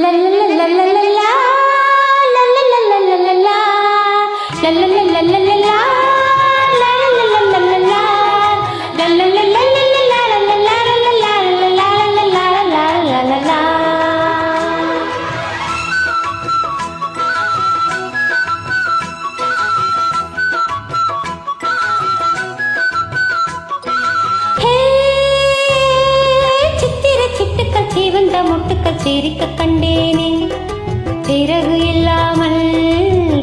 la la la la la சிரிக்க கண்டேனே. பிறகு இல்லாமல்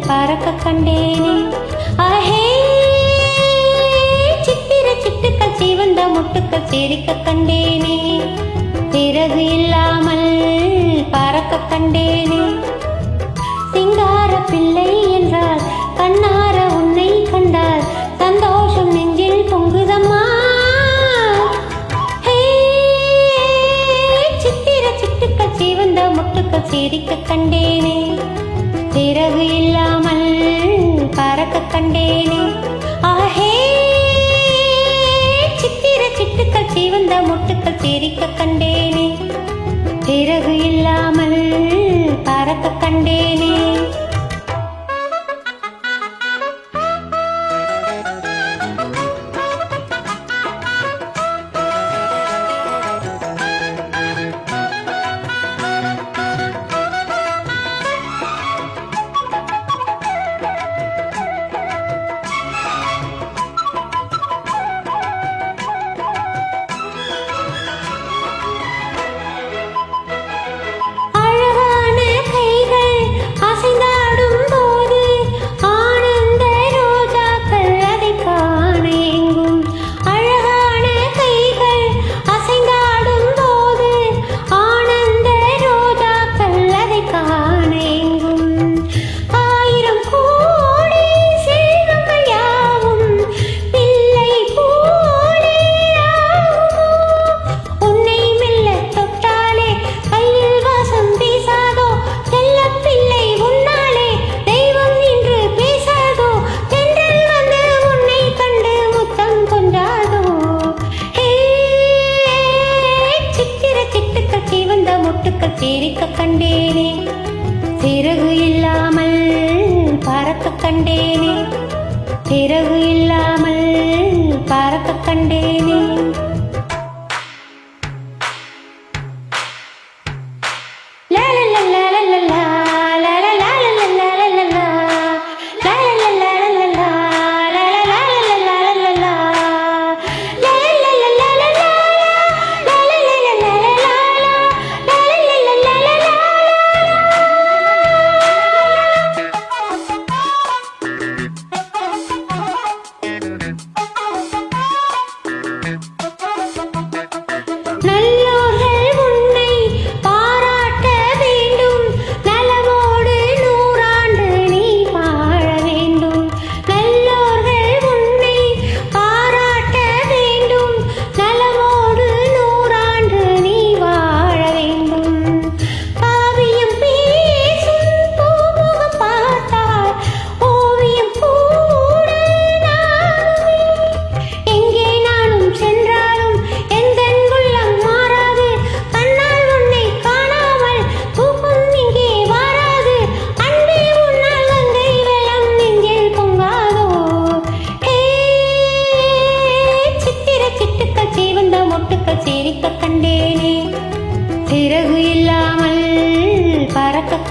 பறக்க கண்டேனே. அஹே சித்திர சிட்டுக்கள் சிவந்த முட்டுக்கள் சிரிக்க கண்டேனே. பிறகு இல்லாமல் பறக்க கண்டேனே. சிரிக்க கண்டேனே. சிறகு இல்லாமல் பறக்க கண்டேனே. ஆஹே சித்திர சிட்டுக்கள் சிவந்த முட்டுக்கள் சிரிக்க கண்டேனே. சிறகு இல்லாமல் பறக்க கண்டேனே. கண்டேனே. இரவு இல்லாமல் பார்க்க கண்டேனே.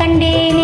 ಕಂಡೇನೆ